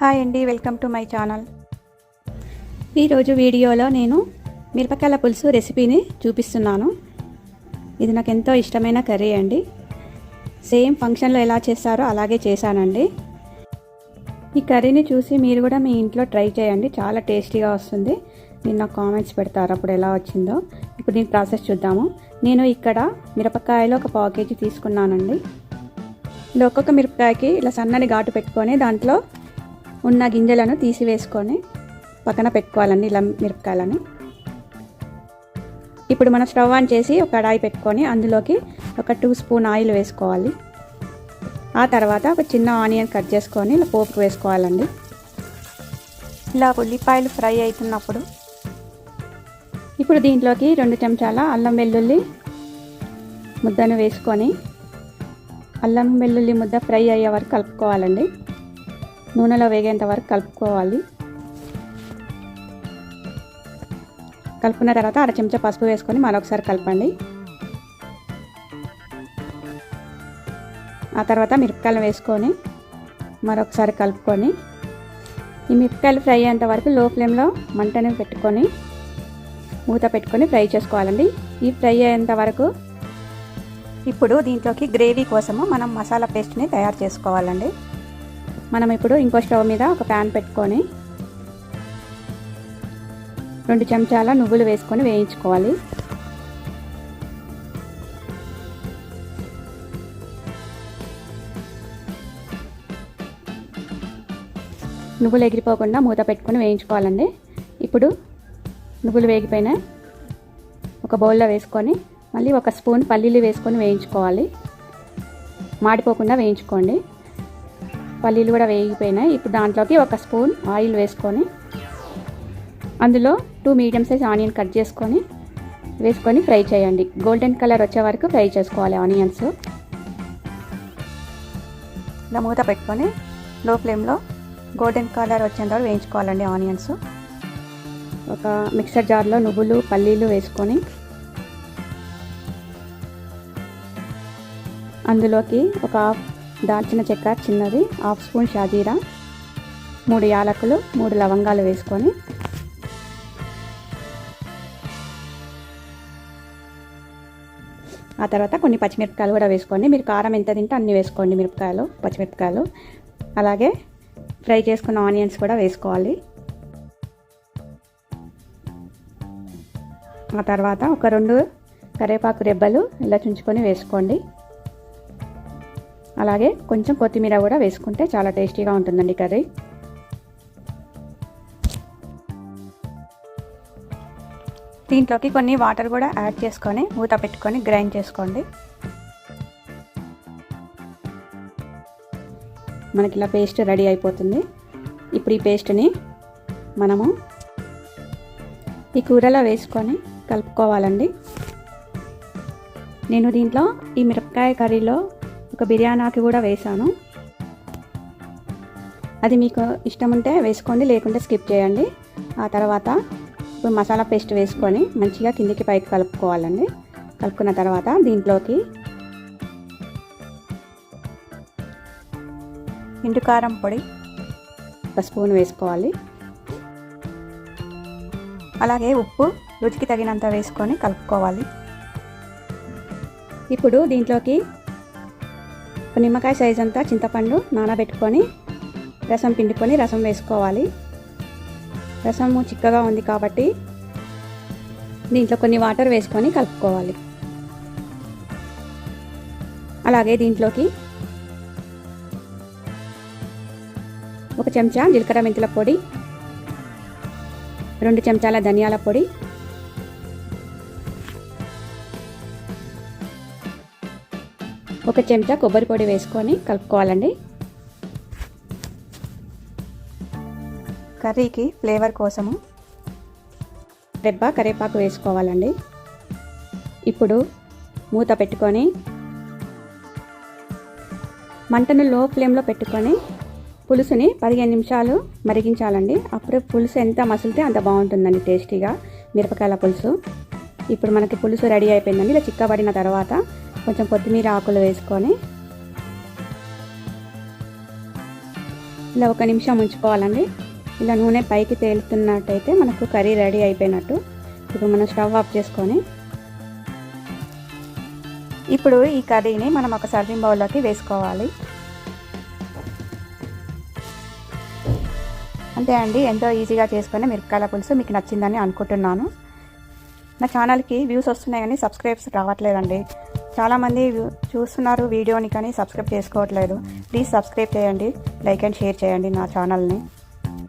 Hi అండి welcome to my channel. ఈరోజు వీడియోలో నేను మిరపకాయల పులుసు రెసిపీని చూపిస్తున్నాను. ఇది నాకు ఎంతో ఇష్టమైన కర్రీ అండి. సేమ్ ఫంక్షన్లో ఎలా చేస్తారో అలాగే చేశానండి. ఈ కర్రీని చూసి మీరు కూడా మీ ఇంట్లో ట్రై చేయండి చాలా టేస్టీగా వస్తుంది. నిన్న నాకు కామెంట్స్ పెడతారు అప్పుడు ఎలా వచ్చిందో. ఇప్పుడు దీని ప్రాసెస్ చూద్దాము. నేను ఇక్కడ మిరపకాయలు ఒక పావు కేజీ తీసుకున్నానండి. ఇలా ఒక్కొక్క మిరపకాయకి ఇలా సన్నని ఘాటు పెట్టుకొని దాంట్లో ఉన్న గింజలను తీసివేసుకొని పక్కన పెట్టుకోవాలండి ఇలా మిరపకాయలని. ఇప్పుడు మనం స్టవ్ ఆన్ చేసి ఒక కడాయి పెట్టుకొని అందులోకి ఒక టూ స్పూన్ ఆయిల్ వేసుకోవాలి. ఆ తర్వాత ఒక చిన్న ఆనియన్ కట్ చేసుకొని ఇలా పోపు వేసుకోవాలండి. ఇలా ఉల్లిపాయలు ఫ్రై అవుతున్నప్పుడు ఇప్పుడు దీంట్లోకి రెండు చెంచాల అల్లం వెల్లుల్లి ముద్దను వేసుకొని అల్లం వెల్లుల్లి ముద్ద ఫ్రై అయ్యే వరకు కలుపుకోవాలండి. నూనెలో వేగేంత వరకు కలుపుకోవాలి. కలుపుకున్న తర్వాత అర చెంచా పసుపు వేసుకొని మరొకసారి కలపండి. ఆ తర్వాత మిరపకాయలు వేసుకొని మరొకసారి కలుపుకొని ఈ మిరపకాయలు ఫ్రై అయ్యేంత వరకు లో ఫ్లేమ్లో మంటని పెట్టుకొని మూత పెట్టుకొని ఫ్రై చేసుకోవాలండి. ఈ ఫ్రై అయ్యేంత వరకు ఇప్పుడు దీంట్లోకి గ్రేవీ కోసము మనం మసాలా పేస్ట్ని తయారు చేసుకోవాలండి. మనం ఇప్పుడు ఇంకో స్టవ్ మీద ఒక ప్యాన్ పెట్టుకొని రెండు చెంచాల నువ్వులు వేసుకొని వేయించుకోవాలి. నువ్వులు ఎగిరిపోకుండా మూత పెట్టుకొని వేయించుకోవాలండి. ఇప్పుడు నువ్వులు వేగిపోయిన ఒక బౌల్లో వేసుకొని మళ్ళీ ఒక స్పూన్ పల్లీలు వేసుకొని వేయించుకోవాలి. మాడిపోకుండా వేయించుకోండి. పల్లీలు కూడా వేగిపోయినాయి. ఇప్పుడు దాంట్లోకి ఒక స్పూన్ ఆయిల్ వేసుకొని అందులో two medium size onion cut చేసుకొని వేసుకొని ఫ్రై చేయండి. గోల్డెన్ కలర్ వచ్చే వరకు ఫ్రై చేసుకోవాలి ఆనియన్స్. ఇలా మూత పెట్టుకొని లో ఫ్లేమ్లో గోల్డెన్ కలర్ వచ్చేంత వరకు వేయించుకోవాలండి ఆనియన్స్. ఒక మిక్సర్ జార్లో నువ్వులు పల్లీలు వేసుకొని అందులోకి ఒక హాఫ్ దాల్చిన చెక్క చిన్నది హాఫ్ స్పూన్ షాజీరా మూడు యాలకులు మూడు లవంగాలు వేసుకొని ఆ తర్వాత కొన్ని పచ్చిమిరపకాయలు కూడా వేసుకోండి. మీరు కారం ఎంత తింటే అన్ని వేసుకోండి మిరపకాయలు పచ్చిమిరపకాయలు. అలాగే ఫ్రై చేసుకున్న ఆనియన్స్ కూడా వేసుకోవాలి. ఆ తర్వాత ఒక రెండు కరివేపాకు రెబ్బలు ఇలా చుంచుకొని వేసుకోండి. అలాగే కొంచెం కొత్తిమీర కూడా వేసుకుంటే చాలా టేస్టీగా ఉంటుందండి కర్రీ. దీంట్లోకి కొన్ని వాటర్ కూడా యాడ్ చేసుకొని మూత పెట్టుకొని గ్రైండ్ చేసుకోండి. మనకి ఇలా పేస్ట్ రెడీ అయిపోతుంది. ఇప్పుడు ఈ పేస్ట్ని మనము ఈ కూరలో వేసుకొని కలుపుకోవాలండి. నేను దీంట్లో ఈ మిరపకాయ కర్రీలో ఒక బిర్యానాకి కూడా వేసాను. అది మీకు ఇష్టం ఉంటే వేసుకోండి లేకుంటే స్కిప్ చేయండి. ఆ తర్వాత ఇప్పుడు మసాలా పేస్ట్ వేసుకొని మంచిగా కిందికి పైకి కలుపుకోవాలండి. కలుపుకున్న తర్వాత దీంట్లోకి ఎండు కారం పొడి ఒక స్పూన్ వేసుకోవాలి. అలాగే ఉప్పు రుచికి తగినంత వేసుకొని కలుపుకోవాలి. ఇప్పుడు దీంట్లోకి ఒక నిమ్మకాయ సైజ్ అంతా చింతపండు నానబెట్టుకొని రసం పిండుకొని రసం వేసుకోవాలి. రసము చిక్కగా ఉంది కాబట్టి దీంట్లో కొన్ని వాటర్ వేసుకొని కలుపుకోవాలి. అలాగే దీంట్లోకి ఒక చెంచా జీలకర్ర మెంతుల పొడి రెండు చెంచాల ధనియాల పొడి ఒక చెంచా కొబ్బరి పొడి వేసుకొని కలుపుకోవాలండి. కర్రీకి ఫ్లేవర్ కోసము రెబ్బ కరివేపాకు వేసుకోవాలండి. ఇప్పుడు మూత పెట్టుకొని మంటను లో ఫ్లేమ్లో పెట్టుకొని పులుసుని పదిహేను నిమిషాలు మరిగించాలండి. అప్పుడు పులుసు ఎంత మసిలితే అంత బాగుంటుందండి టేస్టీగా మిరపకాయల పులుసు. ఇప్పుడు మనకి పులుసు రెడీ అయిపోయిందండి. ఇలా చిక్కబడిన తర్వాత కొంచెం కొత్తిమీర ఆకులు వేసుకొని ఇలా ఒక నిమిషం ఉంచుకోవాలండి. ఇలా నూనె పైకి తేలుతున్నట్టయితే మనకు కర్రీ రెడీ అయిపోయినట్టు. ఇప్పుడు మనం స్టవ్ ఆఫ్ చేసుకొని ఇప్పుడు ఈ కర్రీని మనం ఒక సర్వింగ్ బౌల్లోకి వేసుకోవాలి. అంతే అండి ఎంతో ఈజీగా చేసుకునే మిరపకాయల పులుసు మీకు నచ్చిందని అనుకుంటున్నాను. నా ఛానల్కి వ్యూస్ వస్తున్నాయి కానీ సబ్స్క్రైబ్స్ రావట్లేదండి. చాలామంది చూస్తున్నారు వీడియోని కానీ సబ్స్క్రైబ్ చేసుకోవట్లేదు. ప్లీజ్ సబ్స్క్రైబ్ చేయండి. లైక్ అండ్ షేర్ చేయండి నా ఛానల్ని.